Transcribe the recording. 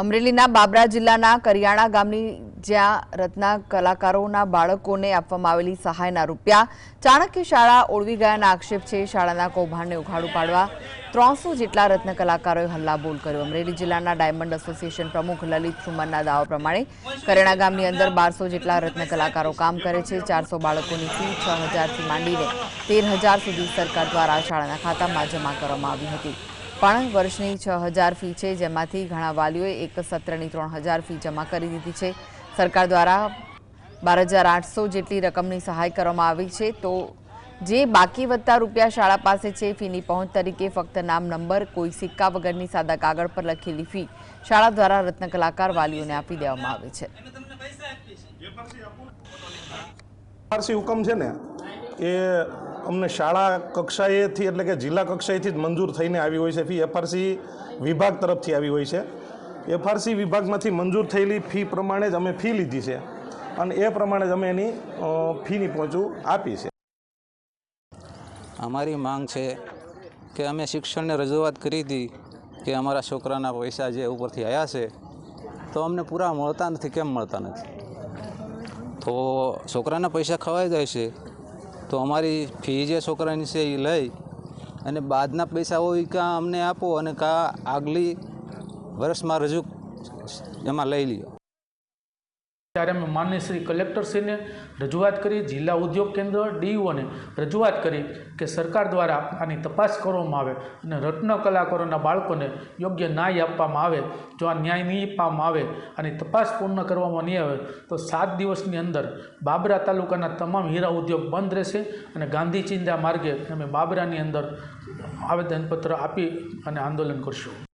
અમરેલીના બાબરા જિલ્લાના કરિયાણા ગામની જ્યાં રત્ના કલાકારોના બાળકોને આપવામાં આવેલી સહાયના રૂપિયા, ચાણક્ય શાળા ઓળવી ગયાના આક્ષેપ છે. શાળાના કૌભાંડને ઉઘાડું પાડવા ત્રણસો જેટલા રત્ન કલાકારોએ હલ્લાબોલ કર્યો. અમરેલી જિલ્લાના ડાયમંડ એસોસિએશન પ્રમુખ લલિત સુમનના દાવા પ્રમાણે કરિયાણા ગામની અંદર બારસો જેટલા રત્ન કલાકારો કામ કરે છે. ચારસો બાળકોની ફી છ હજારથી માંડીને તેર હજાર સુધી સરકાર દ્વારા શાળાના ખાતામાં જમા કરવામાં આવી હતી. પણ વર્ષની છ હજાર ફી છે, જેમાંથી ઘણા વાલીઓએ એક સત્રની ત્રણ હજાર ફી જમા કરી દીધી છે. સરકાર દ્વારા બાર હજાર આઠસો જેટલી રકમની સહાય કરવામાં આવી છે. તો જે બાકી વધતા રૂપિયા શાળા પાસે છે, ફીની પહોંચ તરીકે ફક્ત નામ, નંબર, કોઈ સિક્કા વગરની સાદા કાગળ પર લખેલી ફી શાળા દ્વારા રત્ન કલાકાર વાલીઓને આપી દેવામાં આવે છે. એ અમને શાળા કક્ષાએથી એટલે કે જિલ્લા કક્ષાએથી જ મંજૂર થઈને આવી હોય છે. ફી એફઆરસી વિભાગ તરફથી આવી હોય છે. એફઆરસી વિભાગમાંથી મંજૂર થયેલી ફી પ્રમાણે જ અમે ફી લીધી છે અને એ પ્રમાણે જ અમે એની ફીની પહોંચું આપી છે. અમારી માંગ છે કે અમે શિક્ષણને રજૂઆત કરી હતી કે અમારા છોકરાના પૈસા જે ઉપરથી આવ્યા છે, તો અમને પૂરા મળતા નથી. કેમ મળતા નથી? તો છોકરાના પૈસા ખવાઈ જાય છે. તો અમારી ફી જે છોકરાની છે એ લઈ અને બાદના પૈસા હોય કાં અમને આપો અને કાં આગલી વર્ષમાં રજૂ એમાં લઈ લ્યો. ત્યારે અમે માનનીય શ્રી કલેક્ટરશ્રીને રજૂઆત કરી, જિલ્લા ઉદ્યોગ કેન્દ્ર ડીઓને રજૂઆત કરી કે સરકાર દ્વારા આની તપાસ કરવામાં આવે અને રત્ન કલાકારોના બાળકોને યોગ્ય ન્યાય આપવામાં આવે, જો આ ન્યાય નહીં આપવામાં આવે આની તપાસ પૂર્ણ કરવામાં નહીં આવે, તો સાત દિવસની અંદર બાબરા તાલુકાના તમામ હીરા ઉદ્યોગ બંધ રહેશે અને ગાંધી ચિંતા માર્ગે અમે બાબરાની અંદર આવેદનપત્ર આપી અને આંદોલન કરશું.